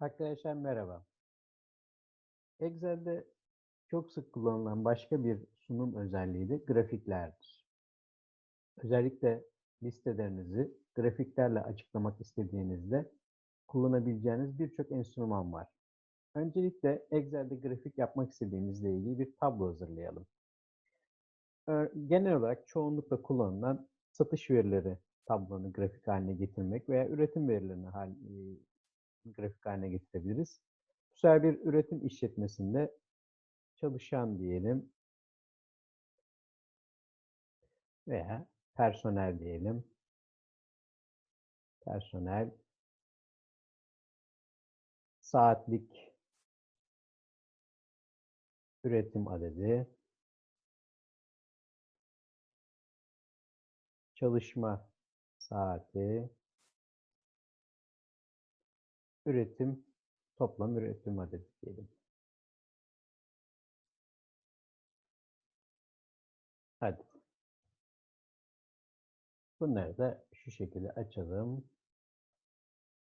Arkadaşlar merhaba. Excel'de çok sık kullanılan başka bir sunum özelliği de grafiklerdir. Özellikle listelerinizi grafiklerle açıklamak istediğinizde kullanabileceğiniz birçok enstrüman var. Öncelikle Excel'de grafik yapmak istediğimizle ilgili bir tablo hazırlayalım. Genel olarak çoğunlukla kullanılan satış verileri tablonu grafik haline getirmek veya üretim verilerini grafik haline getirebiliriz. Bu sefer bir üretim işletmesinde çalışan diyelim veya personel diyelim. Personel saatlik üretim adedi çalışma saati üretim toplam üretim adedi diyelim. Hadi. Bunları da şu şekilde açalım.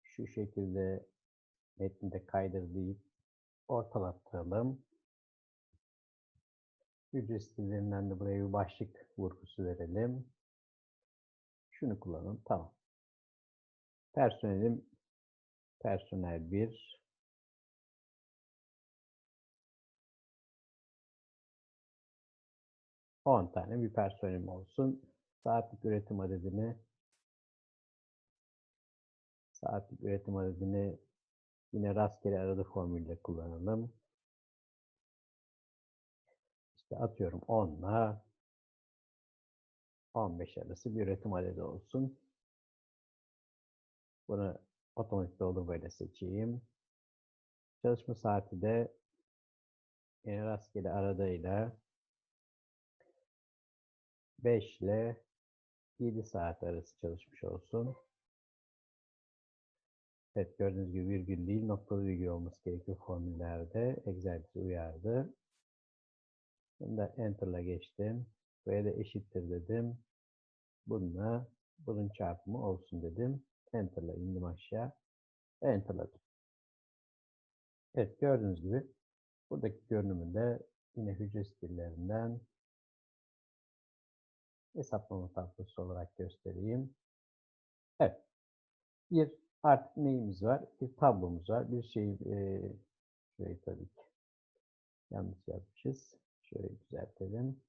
Şu şekilde metni de kaydır deyip ortalatıralım. Hücre stillerinden de buraya bir başlık vurgusu verelim. Şunu kullanalım. Tamam. Personelim personel 1 10 tane bir personelim olsun. Saatlik üretim adedini saatlik üretim adedini yine rastgele aradı formülle kullanalım. İşte atıyorum 10 ile 15 arası bir üretim adedi olsun. Bunu otomatik doldur böyle seçeyim. Çalışma saati de yine rastgele aradayla 5 ile 7 saat arası çalışmış olsun. Evet gördüğünüz gibi virgül değil noktalı virgül olması gerekiyor formüllerde. Excel bizi uyardı. De Enter'la geçtim. Buraya da eşittir dedim. Bununla bunun çarpımı olsun dedim. Enter'la indim aşağı. Enter'ladım. Evet gördüğünüz gibi buradaki görünümünde yine hücre stillerinden hesaplama tablosu olarak göstereyim. Evet. Bir artık neyimiz var? Bir tablomuz var. Bir şey e, şurayı tabii ki yanlış yapmışız. Şöyle düzeltelim.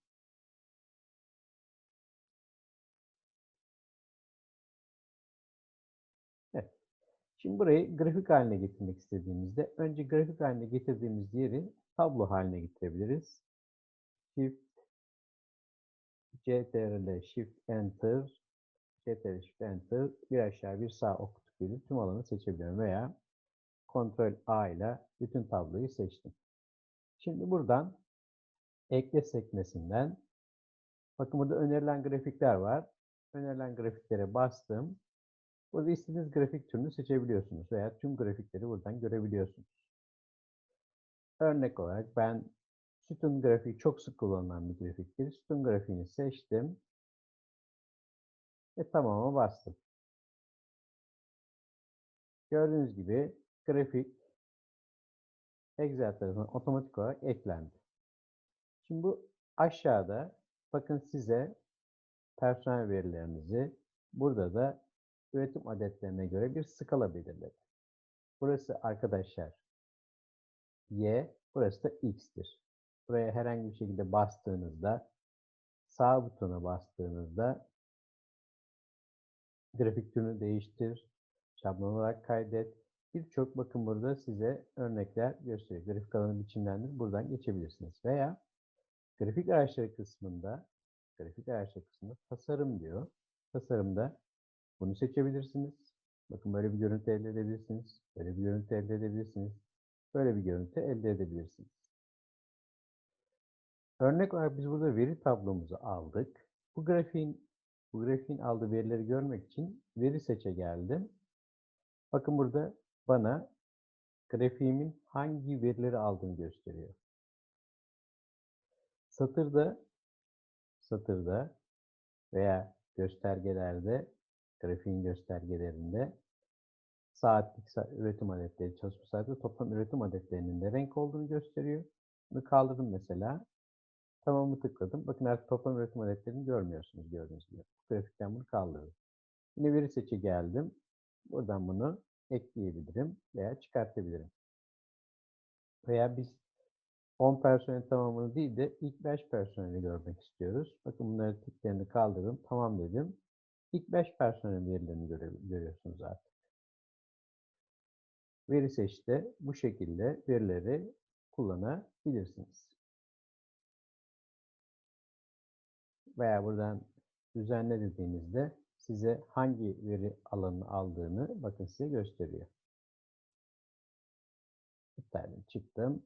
Şimdi burayı grafik haline getirmek istediğimizde önce grafik haline getirdiğimiz yeri tablo haline getirebiliriz. Shift CTRL Shift Enter CTRL Shift Enter bir aşağı bir sağ ok tıklayıp tüm alanı seçebiliyorum veya Ctrl A ile bütün tabloyu seçtim. Şimdi buradan ekle sekmesinden bakın burada önerilen grafikler var. Önerilen grafiklere bastım. Burada istediğiniz grafik türünü seçebiliyorsunuz veya tüm grafikleri buradan görebiliyorsunuz. Örnek olarak ben sütun grafiği çok sık kullanılan bir grafiktir. Sütun grafiğini seçtim. Ve tamama bastım. Gördüğünüz gibi grafik Excel tarafından otomatik olarak eklendi. Şimdi bu aşağıda bakın size personel verilerinizi burada da üretim adetlerine göre bir skala belirledi. Burası arkadaşlar Y, burası da X'tir. Buraya herhangi bir şekilde bastığınızda sağ butona bastığınızda grafik türünü değiştir, şablon olarak kaydet. Birçok bakın burada size örnekler gösteriyor. Grafik alanı biçimlendir. Buradan geçebilirsiniz. Veya grafik araçları kısmında grafik araçları kısmında tasarım diyor. Tasarımda bunu seçebilirsiniz. Bakın böyle bir görüntü elde edebilirsiniz. Böyle bir görüntü elde edebilirsiniz. Böyle bir görüntü elde edebilirsiniz. Örnek olarak biz burada veri tablomuzu aldık. Bu grafiğin bu grafiğin aldığı verileri görmek için veri seçe geldim. Bakın burada bana grafiğimin hangi verileri aldığını gösteriyor. Satırda satırda veya göstergelerde grafiğin göstergelerinde saatlik sa- üretim adetleri, çalışma saati toplam üretim adetlerinin de renk olduğunu gösteriyor. Bunu kaldırdım mesela. Tamamı tıkladım. Bakın artık toplam üretim adetlerini görmüyorsunuz gördüğünüz gibi. Grafikten bunu kaldırdım. Yine veri seçi geldim. Buradan bunu ekleyebilirim veya çıkartabilirim. Veya biz 10 personel tamamını değil de ilk 5 personeli görmek istiyoruz. Bakın bunları tiklerini kaldırdım. Tamam dedim. İlk 5 personel verilerini göre- görüyorsunuz artık. Veri seçte bu şekilde verileri kullanabilirsiniz. Veya buradan düzenle dediğinizde size hangi veri alanını aldığını bakın size gösteriyor. İptalden çıktım.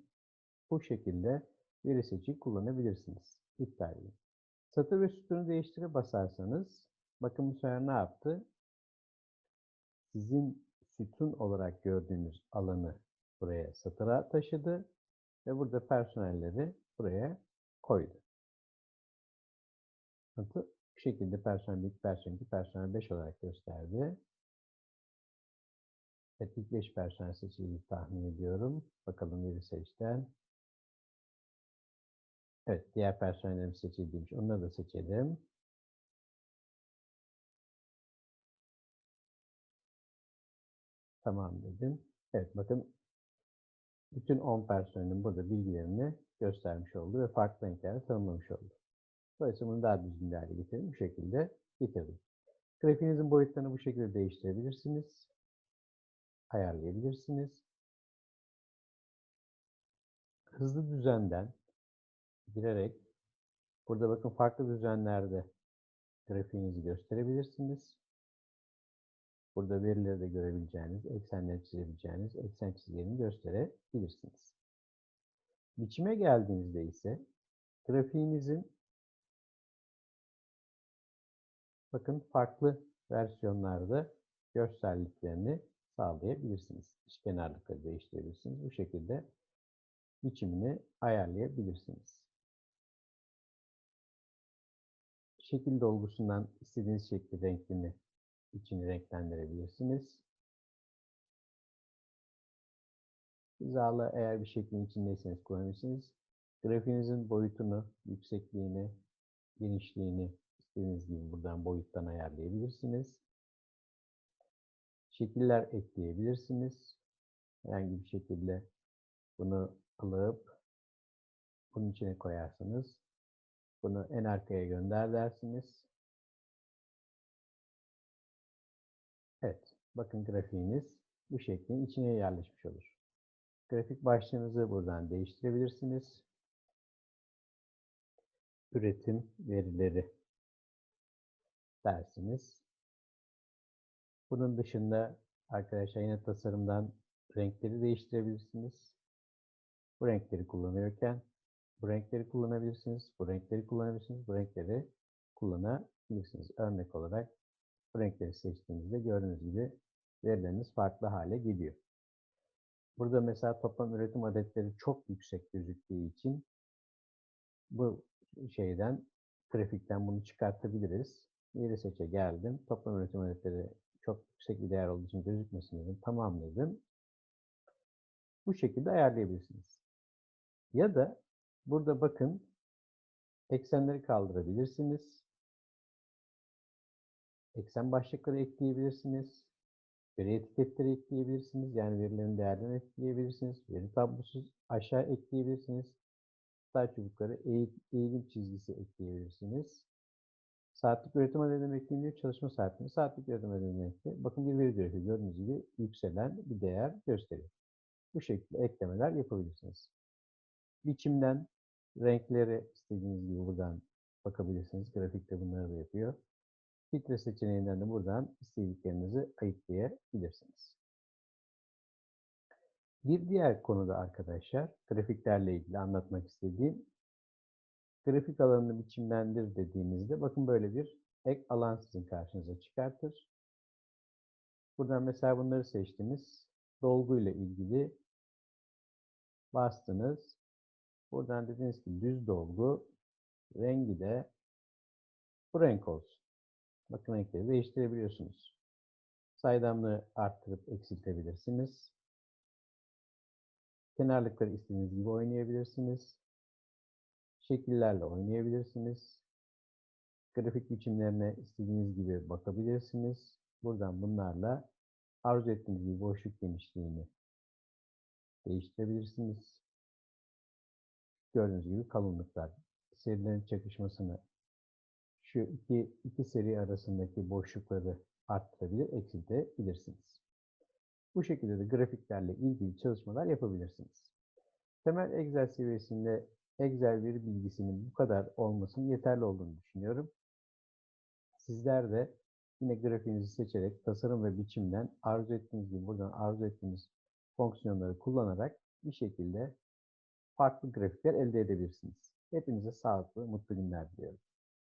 Bu şekilde veri seçi kullanabilirsiniz. İptal edin. Satır ve sütunu değiştire basarsanız bakın bu sefer ne yaptı? Sizin sütun olarak gördüğünüz alanı buraya satıra taşıdı ve burada personelleri buraya koydu. Bakın bu şekilde personel 1, personel 2, personel 5 olarak gösterdi. Evet, ilk 5 personel seçildiğini tahmin ediyorum. Bakalım veri seçten. Evet, diğer personellerim seçildiymiş. Onları da seçelim. Tamam dedim. Evet, bakın bütün 10 personelin burada bilgilerini göstermiş oldu ve farklı renklerle tanımlamış oldu. Dolayısıyla bunu daha düzgün bir hale getirdim. Bu şekilde getirdim. Grafiğinizin boyutlarını bu şekilde değiştirebilirsiniz. Ayarlayabilirsiniz. Hızlı düzenden girerek burada bakın farklı düzenlerde grafiğinizi gösterebilirsiniz. Burada verileri de görebileceğiniz, eksenleri çizebileceğiniz eksen çizgilerini gösterebilirsiniz. Biçime geldiğinizde ise grafiğinizin bakın farklı versiyonlarda görselliklerini sağlayabilirsiniz. İşkenarlıkları değiştirebilirsiniz. Bu şekilde biçimini ayarlayabilirsiniz. Şekil dolgusundan istediğiniz şekli renklini içini renklendirebilirsiniz. Hizalı eğer bir şeklin içindeyseniz kullanabilirsiniz. Grafiğinizin boyutunu, yüksekliğini, genişliğini istediğiniz gibi buradan boyuttan ayarlayabilirsiniz. Şekiller ekleyebilirsiniz. Herhangi bir şekilde bunu alıp bunun içine koyarsınız. Bunu en arkaya gönder dersiniz. Evet, bakın grafiğiniz bu şeklin içine yerleşmiş olur. Grafik başlığınızı buradan değiştirebilirsiniz. Üretim verileri dersiniz. Bunun dışında arkadaşlar yine tasarımdan renkleri değiştirebilirsiniz. Bu renkleri kullanıyorken bu renkleri kullanabilirsiniz, bu renkleri kullanabilirsiniz, bu renkleri kullanabilirsiniz. Örnek olarak bu renkleri seçtiğinizde gördüğünüz gibi verileriniz farklı hale geliyor. Burada mesela toplam üretim adetleri çok yüksek gözüktüğü için bu şeyden grafikten bunu çıkartabiliriz. Veri seçe geldim. Toplam üretim adetleri çok yüksek bir değer olduğu için gözükmesin dedim. Tamam dedim. Bu şekilde ayarlayabilirsiniz. Ya da burada bakın eksenleri kaldırabilirsiniz. Eksen başlıkları ekleyebilirsiniz. Veri etiketleri ekleyebilirsiniz. Yani verilerin değerlerini ekleyebilirsiniz. Veri tablosu aşağı ekleyebilirsiniz. Sağ çubukları eğilim çizgisi ekleyebilirsiniz. Saatlik üretim adedini ekleyince çalışma saatini saatlik üretim adedini ekle. Bakın bir veri grafiği gördüğünüz gibi yükselen bir değer gösteriyor. Bu şekilde eklemeler yapabilirsiniz. Biçimden renkleri istediğiniz gibi buradan bakabilirsiniz. Grafikte bunları da yapıyor. Filtre seçeneğinden de buradan istediklerinizi ayıklayabilirsiniz. Bir diğer konuda arkadaşlar, grafiklerle ilgili anlatmak istediğim, grafik alanını biçimlendir dediğinizde bakın böyle bir ek alan sizin karşınıza çıkartır. Buradan mesela bunları seçtiniz. Dolgu ile ilgili bastınız. Buradan dediniz ki düz dolgu, rengi de bu renk olsun. Bakın renkleri değiştirebiliyorsunuz. Saydamlığı arttırıp eksiltebilirsiniz. Kenarlıkları istediğiniz gibi oynayabilirsiniz. Şekillerle oynayabilirsiniz. Grafik biçimlerine istediğiniz gibi bakabilirsiniz. Buradan bunlarla arzu ettiğiniz gibi boşluk genişliğini değiştirebilirsiniz. Gördüğünüz gibi kalınlıklar. Serilerin çakışmasını şu iki, iki seri arasındaki boşlukları arttırabilir, eksiltebilirsiniz. Bu şekilde de grafiklerle ilgili çalışmalar yapabilirsiniz. Temel Excel seviyesinde Excel bir bilgisinin bu kadar olmasının yeterli olduğunu düşünüyorum. Sizler de yine grafiğinizi seçerek tasarım ve biçimden arzu ettiğiniz gibi buradan arzu ettiğiniz fonksiyonları kullanarak bir şekilde farklı grafikler elde edebilirsiniz. Hepinize sağlıklı, mutlu günler diliyorum.